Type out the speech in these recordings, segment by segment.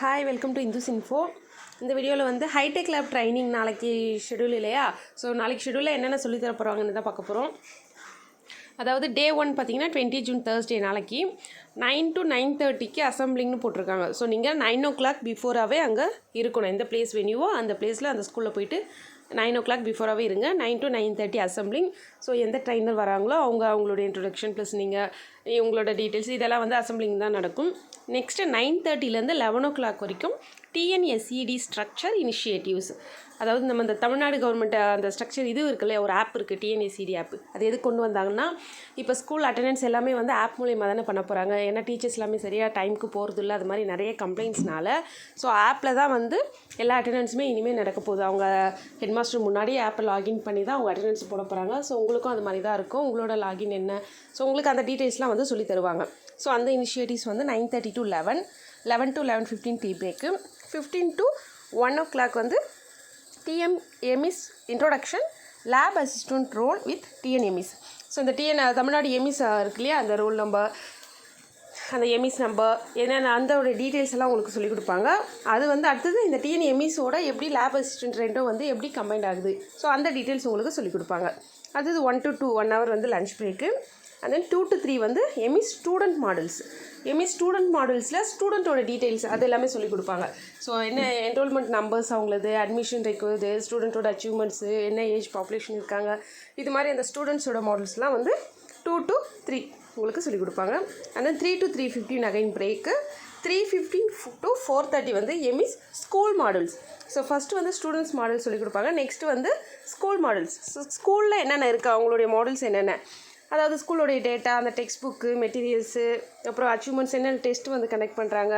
Hi welcome to Indus info இந்த வீடியோவில் வந்து ஹைடெக் லேப் ட்ரைனிங் நாளைக்கு ஷெடியூல் இல்லையா? ஸோ நாளைக்கு ஷெடியூலில் என்னென்ன சொல்லி போகிறாங்கன்னு தான் பார்க்க போகிறோம் அதாவது டே ஒன் பார்த்தீங்கன்னா டுவெண்ட்டி ஜூன் தேர்ஸ்டே நாளைக்கு நைன் டு நைன் தேர்ட்டிக்கு அசம்பிளிங்னு போட்டிருக்காங்க. ஸோ நீங்கள் நைன் ஓ கிளாக் பிஃபோராகவே அங்கே இருக்கணும். எந்த பிளேஸ் வெனியூவோ அந்த பிளேஸில் அந்த ஸ்கூலில் போயிட்டு நைன் ஓ கிளாக் பிஃபோராகவே இருங்க. Nine to nine thirty assembling so எந்த ட்ரைனர் வராங்களோ அவங்க அவங்களோட இன்ட்ரொடக்ஷன் ப்ளஸ் நீங்கள் உங்களோட டீட்டெயில்ஸ் இதெல்லாம் வந்து அசம்பிளிங் தான் நடக்கும். நெக்ஸ்ட்டு நைன் தேர்ட்டிலேருந்து லெவன் ஓ கிளாக் வரைக்கும் டிஎன்எஸ்இடி ஸ்ட்ரக்சர் இனிஷியேட்டிவ்ஸ் அதாவது நம்ம இந்த தமிழ்நாடு கவர்மெண்ட் அந்த ஸ்ட்ரக்சர் இது இருக்குல்ல ஒரு ஆப் இருக்குது டிஎன்எஸ்சிடி ஆப் அது எது கொண்டு வந்தாங்கன்னா இப்போ ஸ்கூல் அட்டண்டன்ஸ் எல்லாமே வந்து ஆப் மூலியமாக தானே பண்ண போகிறாங்க ஏன்னா டீச்சர்ஸ் எல்லாமே சரியாக டைமுக்கு போகிறது இல்லை. அது மாதிரி நிறைய கம்ப்ளைண்ட்ஸ்னால ஸோ ஆப்பில் தான் வந்து எல்லா அட்டண்டன்ஸுமே இனிமேல் நடக்க போகுது. அவங்க ஹெட் மாஸ்டர் முன்னாடியே ஆப்பை லாகின் பண்ணி தான் அவங்க அட்டண்டன்ஸ் போட போகிறாங்க ஸோ உங்களுக்கும் அது மாதிரி தான் இருக்கும். உங்களோட லாகின் என்ன? ஸோ உங்களுக்கு அந்த டீட்டெயில்ஸ்லாம் வந்து சொல்லி தருவாங்க. ஸோ அந்த இனிஷியேட்டிவ்ஸ் வந்து nine thirty to eleven eleven to eleven fifteen tea break fifteen to one o'clock வந்து TM EMIS introduction lab assistant role with TN EMIS so இந்த டிஎன் தமிழ்நாடு எமிஸ் இருக்கு இல்லையா? அந்த ரோல் நம்பர் அந்த எமிஸ் நம்பர் என்னென்ன அந்தோட details எல்லாம் உங்களுக்கு சொல்லிக் கொடுப்பாங்க. அது வந்து அடுத்தது இந்த டிஎன் எமிஸோட எப்படி லேப் அசிஸ்டன்ட் ரெண்டும் வந்து எப்படி கம்பைண்ட் ஆகுது. ஸோ அந்த டீட்டெயில்ஸ் உங்களுக்கு சொல்லிக் கொடுப்பாங்க. அடுத்தது one to two one hour வந்து lunch break and then two to three வந்து EMI student models ME student மாடல்ஸில் ஸ்டூடெண்ட்டோட டீட்டெயில்ஸ் அது எல்லாமே சொல்லிக் கொடுப்பாங்க. ஸோ என்ன என்ரோல்மெண்ட் நம்பர்ஸ் அவங்களது அட்மிஷன் ரெக்வயர்டு ஸ்டூடெண்ட்டோட அச்சீவ்மெண்ட்ஸு என்ன ஏஜ் பாப்புலேஷன் இருக்காங்க இது மாதிரி அந்த ஸ்டூடெண்ட்ஸோட மாடல்ஸ்லாம் வந்து டூ டு த்ரீ உங்களுக்கு சொல்லிக் கொடுப்பாங்க. And then three to three fifteen again break three fifteen to four thirty வந்து EMIS school modules so first வந்து ஸ்டூடெண்ட்ஸ் மாடல்ஸ் சொல்லிக் கொடுப்பாங்க. நெக்ஸ்ட்டு வந்து ஸ்கூல் மாடல்ஸ் ஸோ ஸ்கூலில் என்னென்ன இருக்குது அவங்களுடைய மாடல்ஸ் என்னென்ன? அதாவது ஸ்கூலோடைய டேட்டா அந்த டெக்ஸ்ட் புக்கு மெட்டீரியல்ஸு அப்புறம் அச்சீவ்மெண்ட்ஸ் என்னென்ன டெஸ்ட்டு வந்து கனெக்ட் பண்ணுறாங்க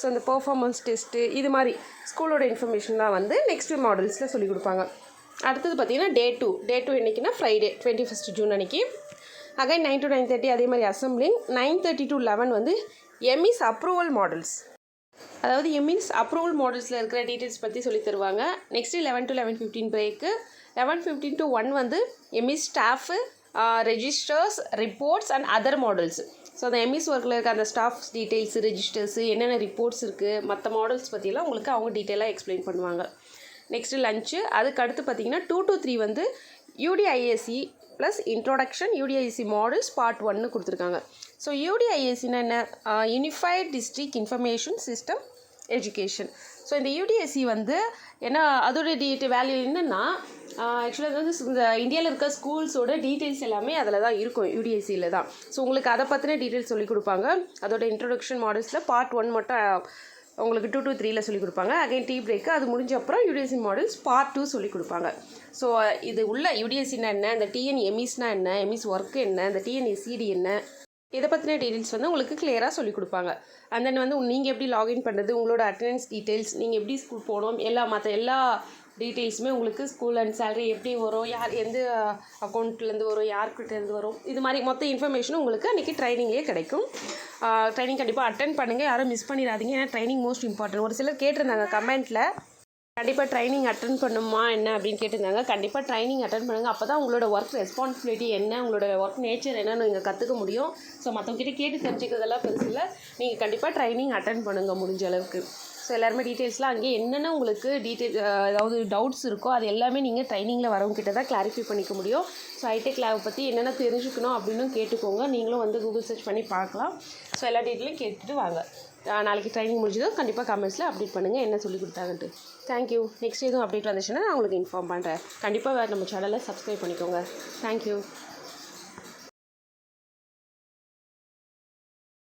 ஸோ அந்த பர்ஃபார்மன்ஸ் டெஸ்ட்டு இது மாதிரி ஸ்கூலோட இன்ஃபர்மேஷன்லாம் வந்து நெக்ஸ்ட் மாடல்ஸில் சொல்லிக் கொடுப்பாங்க. அடுத்தது பார்த்திங்கன்னா டே டூ டே டூ என்றைக்குன்னா ஃப்ரைடே டுவெண்ட்டி ஃபஸ்ட் ஜூன் அன்றைக்கி again nine to nine thirty அதே மாதிரி assembling nine thirty to eleven வந்து எம்இஸ் அப்ரூவல் மாடல்ஸ் அதாவது எம்இஸ் அப்ரூவல் மாடல்ஸில் இருக்கிற டீட்டெயில்ஸ் பற்றி சொல்லி தருவாங்க. Next eleven to eleven fifteen break eleven fifteen to one வந்து EMIS staff registers reports and other modules so அந்த எம்இஸ் ஒர்க்கில் இருக்க அந்த ஸ்டாஃப்ஸ் டீட்டெயில்ஸு ரெஜிஸ்டர்ஸு என்னென்ன ரிப்போர்ட்ஸ் இருக்குது மற்ற மாடல்ஸ் பற்றியெல்லாம் உங்களுக்கு அவங்க டீட்டெயிலாக எக்ஸ்பிளைன் பண்ணுவாங்க. நெக்ஸ்ட்டு லஞ்சு அதுக்கு அடுத்து பார்த்தீங்கன்னா டூ டு த்ரீ வந்து UDISE plus introduction UDISE modules part ஒன்னு கொடுத்துருக்காங்க. ஸோ யூடிஐஎஸ்சின்னா என்ன? Unified district information system education so இந்த யூடிஎஸ்சி வந்து என்ன அதோட டீட்டெயில் வேல்யூ என்னென்னா ஆக்சுவலாக வந்து இந்த இந்தியாவில் இருக்க ஸ்கூல்ஸோட டீட்டெயில்ஸ் எல்லாமே அதில் தான் இருக்கும் யூடிஎஸ்சியில் தான். ஸோ உங்களுக்கு அதை பற்றின டீட்டெயில்ஸ் சொல்லி கொடுப்பாங்க. அதோட இன்ட்ரொடக்ஷன் மாடல்ஸில் பார்ட் ஒன் மட்டும் உங்களுக்கு டூ டூ த்ரீல சொல்லி கொடுப்பாங்க. அகைன் டீ பிரேக்கு அது முடிஞ்ச அப்புறம் யூடிஎஸ்சி மாடல்ஸ் பார்ட் டூ சொல்லி கொடுப்பாங்க. ஸோ இது உள்ள யூடிஎஸ்சினா என்ன? இந்த டிஎன் எம்இஸ்னா என்ன? எம்இஸ் ஒர்க் என்ன? இந்த டிஎன்எஸ்சிடி என்ன? இதை பற்றின டீட்டெயில்ஸ் வந்து உங்களுக்கு கிளியராக சொல்லிக் கொடுப்பாங்க. அண்ட் தென் வந்து நீங்கள் எப்படி லாகின் பண்ணுறது உங்களோட அட்டண்டன்ஸ் டீட்டெயில்ஸ் நீங்கள் எப்படி ஸ்கூல் போகணும்? எல்லா மற்ற எல்லா டீட்டெயில்ஸுமே உங்களுக்கு ஸ்கூல் அண்ட் சேலரி எப்படி வரும் யார் எந்த அக்கௌண்ட்லேருந்து வரும் யார்கிட்டேருந்து வரும் இது மாதிரி மொத்த இன்ஃபர்மேஷனும் உங்களுக்கு அன்றைக்கி ட்ரைனிங்கே கிடைக்கும். ட்ரைனிங் கண்டிப்பாக அட்டன் பண்ணுங்கள் யாரும் மிஸ் பண்ணிடாதீங்க. ஏன்னா ட்ரைனிங் மோஸ்ட் இம்பார்ட்டன்ட் ஒரு சிலர் கேட்டிருந்தாங்க கமெண்ட்டில் கண்டிப்பாக ட்ரைனிங் அட்டன் பண்ணுமா என்ன? அப்படின்னு கேட்டிருந்தாங்க. கண்டிப்பாக ட்ரைனிங் அட்டன் பண்ணுங்கள் அப்போ தான் உங்களோட ஒர்க் ரெஸ்பான்சிபிலிட்டி என்ன உங்களோட ஒர்க் நேச்சர் என்னன்னு நீங்கள் கற்றுக்க முடியும். ஸோ மற்றவங்ககிட்ட கேட்டு தெரிஞ்சுக்கிறதெல்லாம் பெருசு இல்லை. நீங்கள் கண்டிப்பாக ட்ரைனிங் அட்டன் பண்ணுங்கள் முடிஞ்ச அளவுக்கு. ஸோ எல்லாருமே டீட்டெயில்ஸ்லாம் அங்கே என்னென்ன உங்களுக்கு டீட்டெயில் ஏதாவது டவுட்ஸ் இருக்கோ அது எல்லாமே நீங்கள் ட்ரைனிங்கில் வரவங்க கிட்ட தான் கிளாரிஃபை பண்ணிக்க முடியும். ஸோ ஐடெக் லேப் பற்றி என்னென்ன தெரிஞ்சுக்கணும் அப்படின்னு கேட்டுக்கோங்க. நீங்களும் வந்து கூகுள் சர்ச் பண்ணி பார்க்கலாம். ஸோ எல்லா டீட்டெயிலும் கேட்டுட்டு வாங்க. நாளைக்கு ட்ரைனிங் முடிஞ்சதும் கண்டிப்பாக கமெண்ட்ஸில் அப்டேட் பண்ணுங்கள் என்ன சொல்லி கொடுத்தாங்கன்ட்டு. தேங்க்யூ நெக்ஸ்ட் எதுவும் அப்டேட் வந்துச்சுன்னா நான் உங்களுக்கு இன்ஃபார்ம் பண்ணுறேன் கண்டிப்பாக வேறு நம்ம சேனலை சப்ஸ்கிரைப் பண்ணிக்கோங்க. தேங்க்யூ